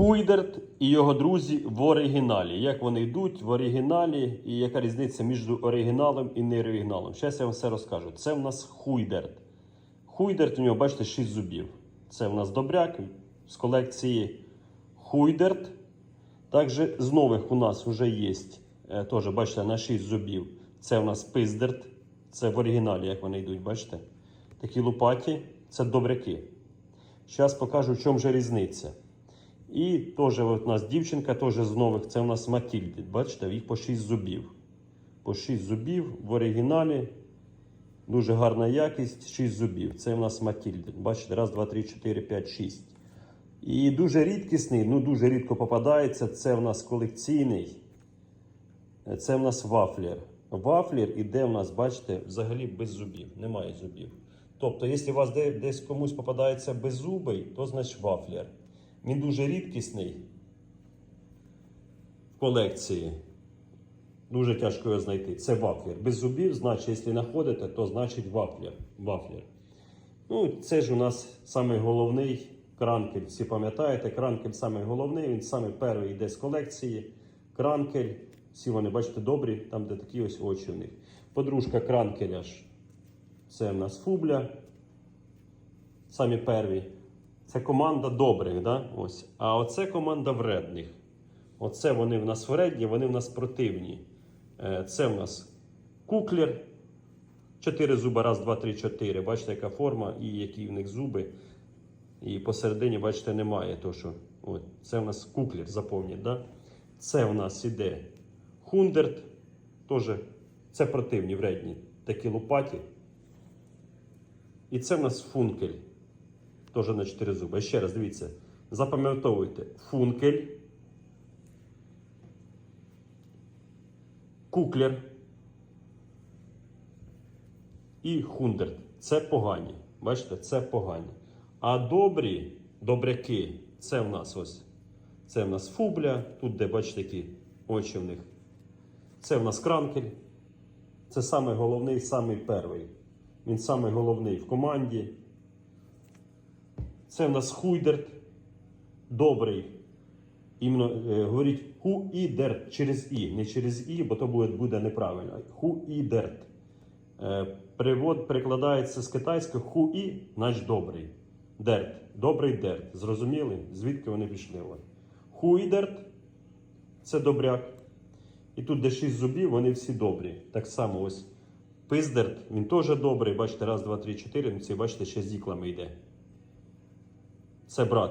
Хуйдерт і його друзі в оригіналі. Як вони йдуть в оригіналі і яка різниця між оригіналом і неоригіналом? Зараз я вам все розкажу. Це в нас Хуйдерт. Хуйдерт у нього, бачите, 6 зубів. Це в нас добряк з колекції Хуйдерт. Також з нових у нас вже є, е, теж, бачите, на 6 зубів. Це у нас пиздерт. Це в оригіналі, як вони йдуть, бачите? Такі лопаті, це добряки. Зараз покажу, в чому же різниця. І теж от у нас дівчинка теж з нових, це у нас Матільди. Бачите, їх по 6 зубів. По 6 зубів в оригіналі. Дуже гарна якість, 6 зубів. Це у нас Матільди. Бачите, раз, два, три, чотири, п'ять, шість. І дуже рідкісний, ну дуже рідко попадається. Це в нас колекційний. Це в нас вафлер. Вафлер іде в нас, бачите, взагалі без зубів. Немає зубів. Тобто, якщо у вас десь комусь попадається беззубий, то значить вафлер. Він дуже рідкісний в колекції. Дуже тяжко його знайти. Це вафлер. Без зубів, значить, якщо знаходите, то значить вафлер. вафлер. Ну, це ж у нас самий головний кранкель. Всі пам'ятаєте, кранкель самий головний, він самий перший йде з колекції. Кранкель. Всі вони, бачите, добрі, там, де такі ось очі у них. Подружка кранкеля ж. Це в нас фубля. Самі перві. Це команда добрих, да? Ось. а оце команда вредних. Оце вони в нас вредні, вони в нас противні. Е, Це в нас куклер. Чотири зуби, раз, два, три, чотири. Бачите, яка форма і які в них зуби. І посередині, бачите, немає. То, що, от, це в нас куклер, заповніть. Да? Це в нас іде хундерт. Теж це противні, вредні. Такі лопаті. І це в нас функель. Теж на 4 зуби. Ще раз дивіться. Запам'ятовуйте. Функель. Куклер. І хундерт. Це погані. Бачите, це погані. А добрі, добряки, це в нас ось. Це в нас фубля. Тут, де бачите, які очі в них. Це в нас кранкель. Це самий головний, самий перший. Він самий головний в команді. Це в нас хуйдерт. Добрий. Іменно е, говоріть хуідерт через і, не через і, бо то буде, буде неправильно. Хуідерт. Е, Перевод перекладається з китайського хуі, значить добрий. Дерт. Добрий дерт. Зрозуміли? Звідки вони пішли? От. Хуідерт це добряк. І тут, де 6 зубів, вони всі добрі. Так само ось пиздерт, він теж добрий. Бачите, раз, два, три, чотири. Ну, Ці, бачите, ще з іклами йде. Це брат.